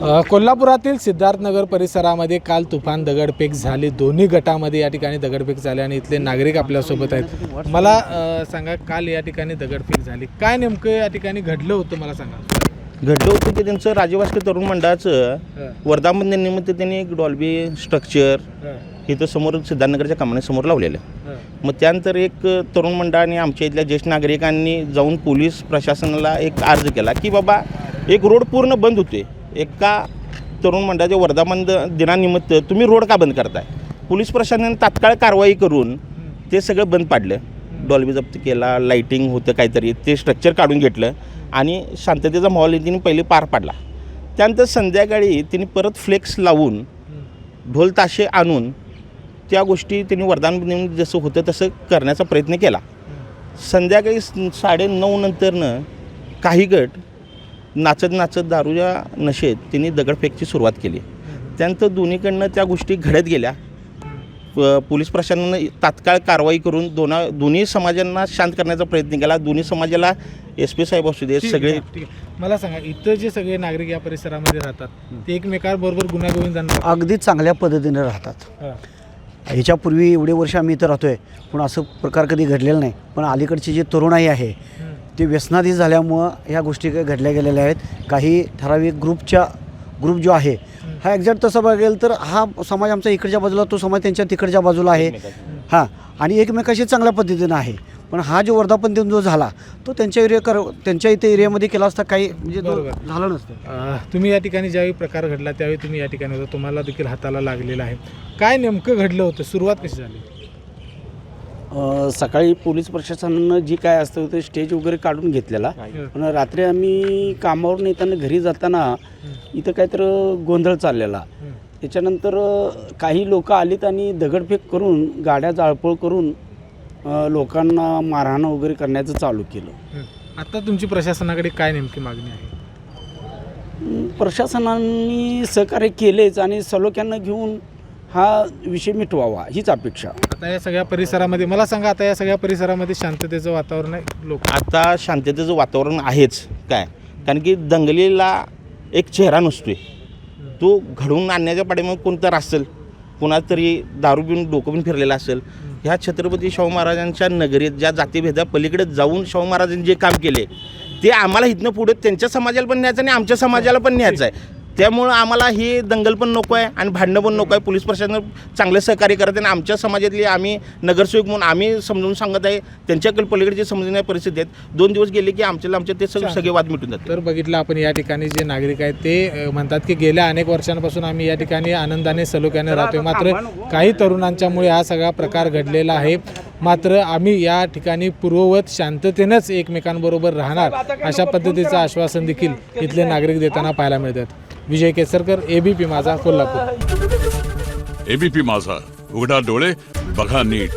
कोल्हापुरातील सिद्धार्थनगर परिसरामध्ये काल तुफान दगडफेक झाली. दोन्ही गटामध्ये या ठिकाणी दगडफेक झाली आणि इथले नागरिक आपल्यासोबत आहेत. मला अ, सांगा काल या ठिकाणी दगडफेक झाली. काय नेमकं या ठिकाणी घडलं होतं मला सांगा. घडलं होतं की त्यांचं राजवास्कर तरुण मंडळाचं वर्धापन निमित्त त्यांनी एक डॉल्बी स्ट्रक्चर इथं समोर सिद्धार्थनगरच्या कमानीसमोर लावलेलं. आहे. मग त्यानंतर एक तरुण मंडळाने आमच्या इथल्या ज्येष्ठ नागरिकांनी जाऊन पोलीस प्रशासनाला एक अर्ज केला की बाबा एक रोड पूर्ण बंद होते एका तरुण मंडळाच्या वर्धापन द- दिनानिमित्त तुम्ही रोड का बंद करताय? पोलीस प्रशासनाने तात्काळ कारवाई करून ते सगळं बंद पाडलं. डॉल्बी जप्त केला लाईटिंग होतं काहीतरी ते स्ट्रक्चर काढून घेतलं आणि शांततेचा माहोल तिने पहिले पार पाडला. त्यानंतर संध्याकाळी तिने परत फ्लेक्स लावून ढोल ताशे आणून त्या गोष्टी तिने वरदान देऊन जसं होतं तसं करण्याचा प्रयत्न केला. संध्याकाळी साडे नऊ नंतरनं काही गट नाचत नाचत दारूच्या नशेत त्यांनी दगडफेकची सुरुवात केली त्यानंतर दोन्हीकडनं त्या गोष्टी घडत गेल्या प- पोलीस प्रशासनानं तात्काळ कारवाई करून दोना दोन्ही समाजांना शांत करण्याचा प्रयत्न केला दोन्ही समाजाला एस पी साहेब असू दे सगळे. मला सांगा इथं जे सगळे नागरिक या परिसरामध्ये राहतात ते एकमेकांबरोबर गुन्ह्यागोविंदांना अगदी चांगल्या पद्धतीने राहतात. ह्याच्यापूर्वी एवढे वर्ष आम्ही इथं राहतोय पण असं प्रकार कधी घडलेला नाही पण अलीकडची जी तरुणाई आहे. ते व्यसनाधी झाल्यामुळं ह्या गोष्टी काही घडल्या गेलेल्या आहेत. काही ठराविक ग्रुपच्या ग्रुप जो आहे हा एक्झॅक्ट तसं बघेल तर हा समाज आमचा इकडच्या बाजूला तो समाज त्यांच्या तिकडच्या बाजूला आहे. हां. आणि एकमेकाशी चांगल्या पद्धतीनं आहे. पण हा जो वर्धापन दिन जो झाला तो त्यांच्या एरिया कर त्यांच्या इथे एरियामध्ये केला असता काही म्हणजे. झालं नसतं. तुम्ही या ठिकाणी ज्यावेळी प्रकार घडला त्यावेळी तुम्ही या ठिकाणी होता. तुम्हाला देखील हाताला लागलेला आहे. काय नेमकं घडलं होतं? सुरुवात कशी झाली? सकाळी पोलीस प्रशासनानं जी काय असतं ते स्टेज वगैरे काढून घेतलेला. पण रात्री आम्ही कामावरून येताना घरी जाताना इथं काहीतरी गोंधळ चाललेला. त्याच्यानंतर काही लोक आलीत आणि दगडफेक करून गाड्या जाळपोळ करून लोकांना मारहाण वगैरे करण्याचं चालू केलं. आता तुमची प्रशासनाकडे काय नेमकी मागणी आहे? प्रशासनाने सहकार्य केलेच आणि सलोख्यांना घेऊन हा विषय मिटवावा हीच अपेक्षा. आता या सगळ्या परिसरामध्ये मला सांगा आता या सगळ्या परिसरामध्ये शांततेचं वातावरण आहे लोक? आता शांततेचं वातावरण आहेच काय? कारण की दंगलीला एक चेहरा नसतोय. तो घडवून आणण्याच्या पाठीमागे कोणतर असेल कोणाला तरी दारू पिऊन डोकं पण फिरलेलं असेल. ह्या छत्रपती शाहू महाराजांच्या नगरीत ज्या जातीभेदा पलीकडे जाऊन शाहू महाराजांनी जे काम केले ते आम्हाला इथनं पुढे त्यांच्या समाजाला पण न्यायचं आणि आमच्या समाजाला पण न्यायचं आहे. त्यामुळं आम्हाला ही दंगल पण नको आहे आणि भांडणं पण नको आहे. पोलीस प्रशासन चांगलं सहकार्य करत आहे आणि आमच्या समाजातली आम्ही नगरसेवक म्हणून आम्ही समजून सांगत आहे. त्यांच्याकडे पलीकडे समजण्या परिस्थिती आहेत दोन दिवस गेले की आमच्याला आमच्या ते सगळे सगळे वाद मिटून जातात. तर बघितलं आपण या ठिकाणी जे नागरिक आहेत ते म्हणतात की गेल्या अनेक वर्षांपासून आम्ही या ठिकाणी आनंदाने सलोख्याने राहतोय. मात्र काही तरुणांच्यामुळे हा सगळा प्रकार घडलेला आहे. मात्र आम्ही या ठिकाणी पूर्ववत शांततेनंच एकमेकांबरोबर राहणार अशा पद्धतीचं आश्वासन देखील इथले नागरिक देताना पाहायला मिळतात. विजय केसरकर एबीपी माझा कोल्हापूर. एबीपी माझा. उघडा डोळे बघा नीट.